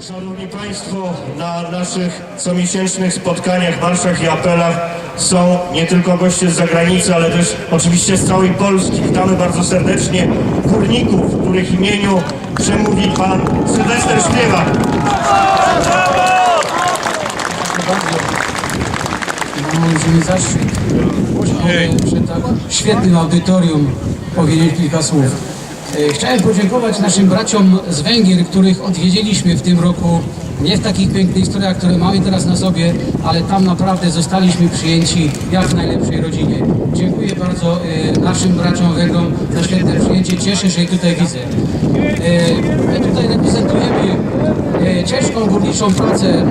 Szanowni Państwo, na naszych comiesięcznych spotkaniach, marszach i apelach są nie tylko goście z zagranicy, ale też oczywiście z całej Polski. Witamy bardzo serdecznie górników, w których imieniu przemówi Pan Sylwester Śpiewak. Mam olbrzymi zaszczyt e, przed tak świetnym audytorium powiedzieć kilka słów. E, Chciałem podziękować naszym braciom z Węgier, których odwiedziliśmy w tym roku. Nie w takich pięknych historiach, które mamy teraz na sobie, ale tam naprawdę zostaliśmy przyjęci jak w najlepszej rodzinie. Dziękuję bardzo e, naszym braciom Węgrom za świetne przyjęcie. Cieszę się, że ich tutaj widzę. E, My tutaj reprezentujemy ciężką górniczą pracę,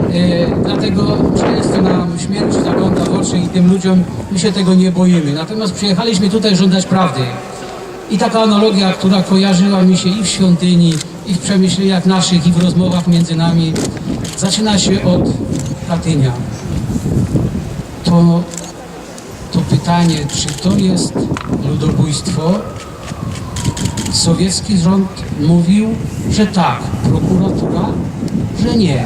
dlatego często nam śmierć zagląda w oczy i tym ludziom my się tego nie boimy. Natomiast przyjechaliśmy tutaj żądać prawdy. I taka analogia, która kojarzyła mi się i w świątyni, i w przemyśleniach naszych, i w rozmowach między nami, zaczyna się od Katynia. To, to pytanie, czy to jest ludobójstwo, sowiecki rząd mówił, że tak, prokuratura, że nie.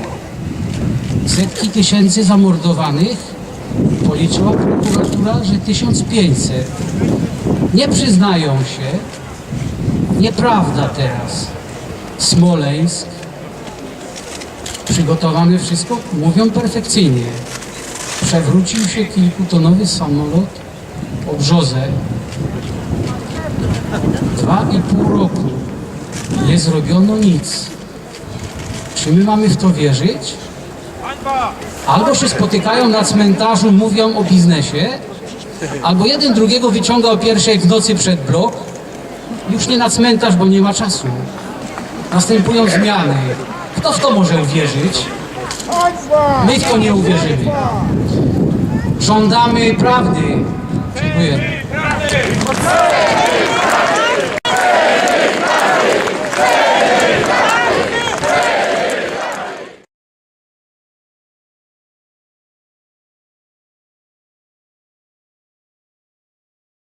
Setki tysięcy zamordowanych policzyła prokuratura, że 1500. Nie przyznają się, nieprawda teraz. Smoleńsk, przygotowane wszystko, mówią perfekcyjnie. Przewrócił się kilkutonowy samolot o brzozę, Dwa i pół roku nie zrobiono nic. Czy my mamy w to wierzyć? Albo się spotykają na cmentarzu, mówią o biznesie, albo jeden drugiego wyciąga o pierwszej w nocy przed blok, już nie na cmentarz, bo nie ma czasu. Następują zmiany. Kto w to może uwierzyć? My w to nie uwierzymy. Żądamy prawdy. Dziękuję.